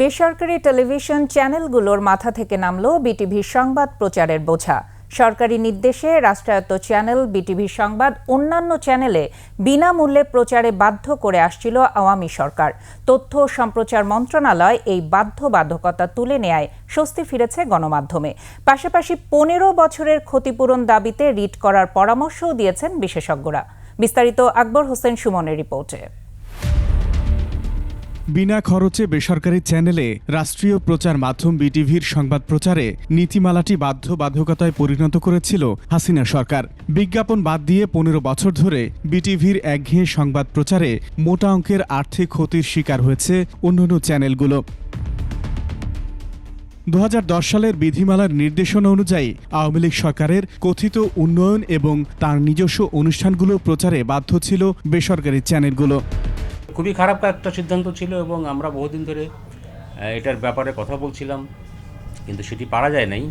বেসরকারি টেলিভিশন চ্যানেলগুলোর মাথা থেকে নামল বিটিভির সংবাদ প্রচারের বোঝা। সরকারি নির্দেশে রাষ্ট্রায়ত্ত চ্যানেল বিটিভি সংবাদ অন্যান্য চ্যানেলে বিনামূল্যে প্রচারে বাধ্য করে আসছিল আওয়ামী সরকার। তথ্য সম্প্রচার মন্ত্রণালয় এই বাধ্যবাধকতা তুলে নেয়ায় স্বস্তি ফিরেছে গণমাধ্যমে। পাশাপাশি পনেরো বছরের ক্ষতিপূরণ দাবিতে রিট করার পরামর্শও দিয়েছেন বিশেষজ্ঞরা। বিস্তারিত আকবর হোসেন সুমনের রিপোর্টে। বিনা খরচে বেসরকারি চ্যানেলে রাষ্ট্রীয় প্রচার মাধ্যম বিটিভির সংবাদ প্রচারে নীতিমালাটি বাধ্যবাধকতায় পরিণত করেছিল হাসিনা সরকার। বিজ্ঞাপন বাদ দিয়ে পনেরো বছর ধরে বিটিভির একঘেয়ে সংবাদ প্রচারে মোটা অঙ্কের আর্থিক ক্ষতির শিকার হয়েছে অন্যান্য চ্যানেলগুলো। দু হাজার দশ সালের বিধিমালার নির্দেশনা অনুযায়ী আওয়ামী লীগ সরকারের কথিত উন্নয়ন এবং তার নিজস্ব অনুষ্ঠানগুলো প্রচারে বাধ্য ছিল বেসরকারি চ্যানেলগুলো। খুবই খারাপ একটা সিদ্ধান্ত ছিল এবং আমরা বহুদিন ধরে এটার ব্যাপারে কথা বলছিলাম, কিন্তু সেটি পারা যায় নাই।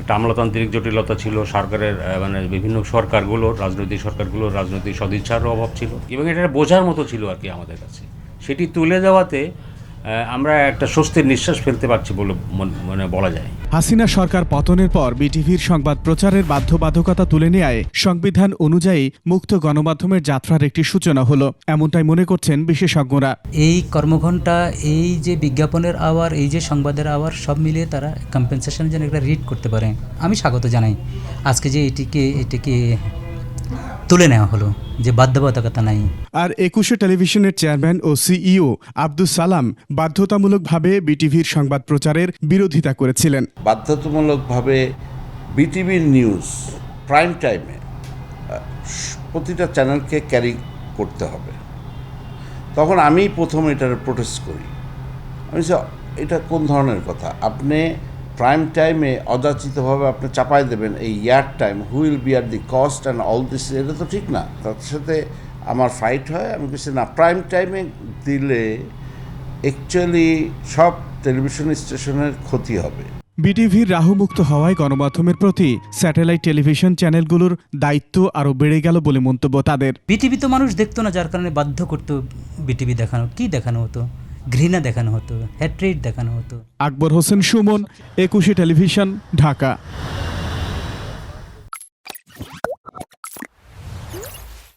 একটা আমলাতান্ত্রিক জটিলতা ছিল, সরকারের মানে বিভিন্ন সরকারগুলোর, রাজনৈতিক সরকারগুলোর রাজনৈতিক সদিচ্ছারও অভাব ছিল এবং এটা বোঝার মতো ছিল আর কি আমাদের কাছে। সেটি তুলে দেওয়াতে আমরা একটা স্বস্তির নিঃশ্বাস ফেলতে পারছি বলে মন- মানে বলা যায়। হাসিনা সরকার পতনের পর বিটিভির সংবাদ প্রচারের বাধ্যবাধকতা তুলে নেয় সংবিধান অনুযায়ী মুক্ত গণমাধ্যমের যাত্রার একটি সূচনা হলো এমনটাই মনে করছেন বিশেষজ্ঞরা। এই কর্মঘণ্টা এই যে বিজ্ঞাপনের আওয়ার এই যে সংবাদের আওয়ার সব মিলিয়ে তারা কম্পেনসেশন যেন একটা রিড করতে পারে। আমি স্বাগত জানাই। আজকে যে এটিকে এটিকে তুলে নেওয়া হলো যে বাধ্যবাধকতা নাই। আর একুশে টেলিভিশনের চেয়ারম্যান ও সিইও আব্দুস সালাম বাধ্যতামূলকভাবে বিটিভির সংবাদ প্রচারের বিরোধিতা করেছিলেন। বাধ্যতামূলকভাবে বিটিভির নিউজ প্রাইম টাইমে প্রতিটা চ্যানেলকে ক্যারি করতে হবে। তখন আমি প্রথম এটার প্রোটেস্ট করি। আমি এটা কোন ধরনের কথা? আপনি প্রাইম টাইমে অযাচিতভাবে আপনি চাপাই দেবেন এই year time will be R the cost and all this এটা তো ঠিক না। তার সাথে আমার ফাইট হয় আমি কিছু না প্রাইম টাইমে দিলে অ্যাকচুয়ালি সব টেলিভিশন স্টেশনের ক্ষতি হবে। বিটিভির রাহুমুক্ত হওয়ায় গণমাধ্যমের প্রতি স্যাটেলাইট টেলিভিশন চ্যানেলগুলোর দায়িত্ব আরও বেড়ে গেল বলে মন্তব্য তাদের। বিটিভি তো মানুষ দেখতো না যার কারণে বাধ্য করতো বিটিভি দেখানো। কি দেখানো হতো? ঘৃণা দেখানো হতো হ্যাট্রিট দেখানো হতো। আকবর হোসেন সুমন একুশে টেলিভিশন ঢাকা।